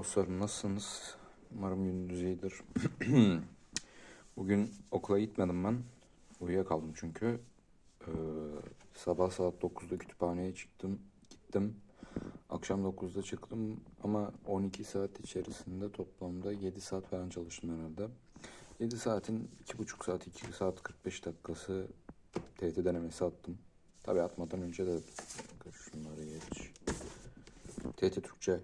dostlarım nasılsınız? Umarım gününüz iyidir. Bugün okula gitmedim ben. Uyuyakaldım çünkü. Ee, sabah saat 9'da kütüphaneye çıktım. Gittim. Akşam 9'da çıktım ama 12 saat içerisinde toplamda 7 saat falan çalıştım herhalde. 7 saatin 2,5 saat, 2 saat 45 dakikası TYT denemesi attım. Tabii atmadan önce de şunları geç. TYT Türkçe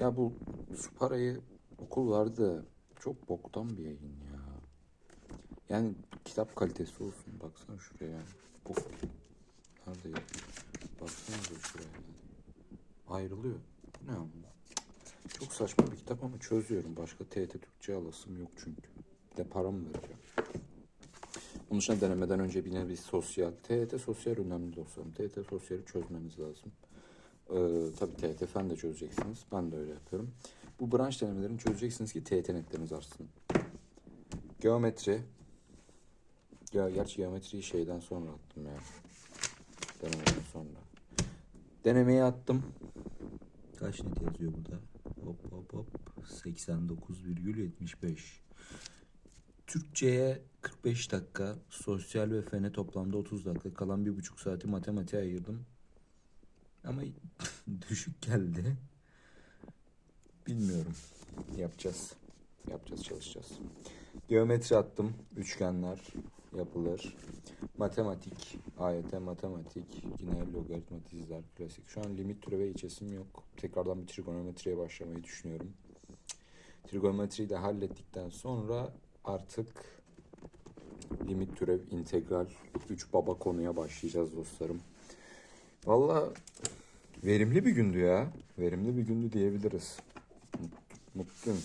ya bu su parayı okul vardı çok boktan bir yayın ya. Yani kitap kalitesi olsun. Baksana şuraya. Bok. Nerede ya? Baksana şuraya. Ayrılıyor. Ne ama? Çok saçma bir kitap ama çözüyorum. Başka TET Türkçe alasım yok çünkü. Bir de param vereceğim. Onun dışında denemeden önce bir nevi sosyal. TET sosyal önemli dostlarım. TET sosyali çözmeniz lazım. Ee, tabii TYT fen de çözeceksiniz. Ben de öyle yapıyorum. Bu branş denemelerini çözeceksiniz ki TYT netleriniz artsın. Geometri. Ya gerçi geometriyi şeyden sonra attım ya. Denemeden sonra. Denemeyi attım. Kaç net yazıyor burada? Hop hop hop. 89,75. Türkçe'ye 45 dakika, sosyal ve fene toplamda 30 dakika, kalan bir buçuk saati matematiğe ayırdım. Ama düşük geldi. Bilmiyorum. Yapacağız. Yapacağız, çalışacağız. Geometri attım. Üçgenler yapılır. Matematik, AYT matematik, yine logaritma dizler, klasik. Şu an limit türevi içesim yok. Tekrardan bir trigonometriye başlamayı düşünüyorum. Trigonometriyi de hallettikten sonra artık limit türev, integral, 3 baba konuya başlayacağız dostlarım. Valla verimli bir gündü ya. Verimli bir gündü diyebiliriz. Mutluyum.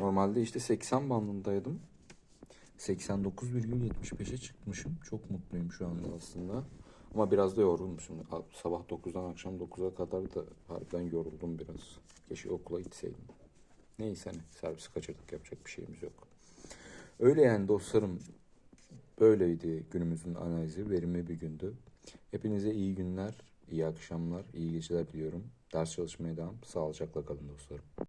Normalde işte 80 bandındaydım. 89,75'e çıkmışım. Çok mutluyum şu anda aslında. Ama biraz da yorgunum şimdi. Sabah 9'dan akşam 9'a kadar da harbiden yoruldum biraz. Keşke okula gitseydim. Neyse ne. Servisi kaçırdık. Yapacak bir şeyimiz yok. Öyle yani dostlarım. Böyleydi günümüzün analizi. Verimli bir gündü. Hepinize iyi günler, iyi akşamlar, iyi geceler diliyorum. Ders çalışmaya devam. Sağlıcakla kalın dostlarım.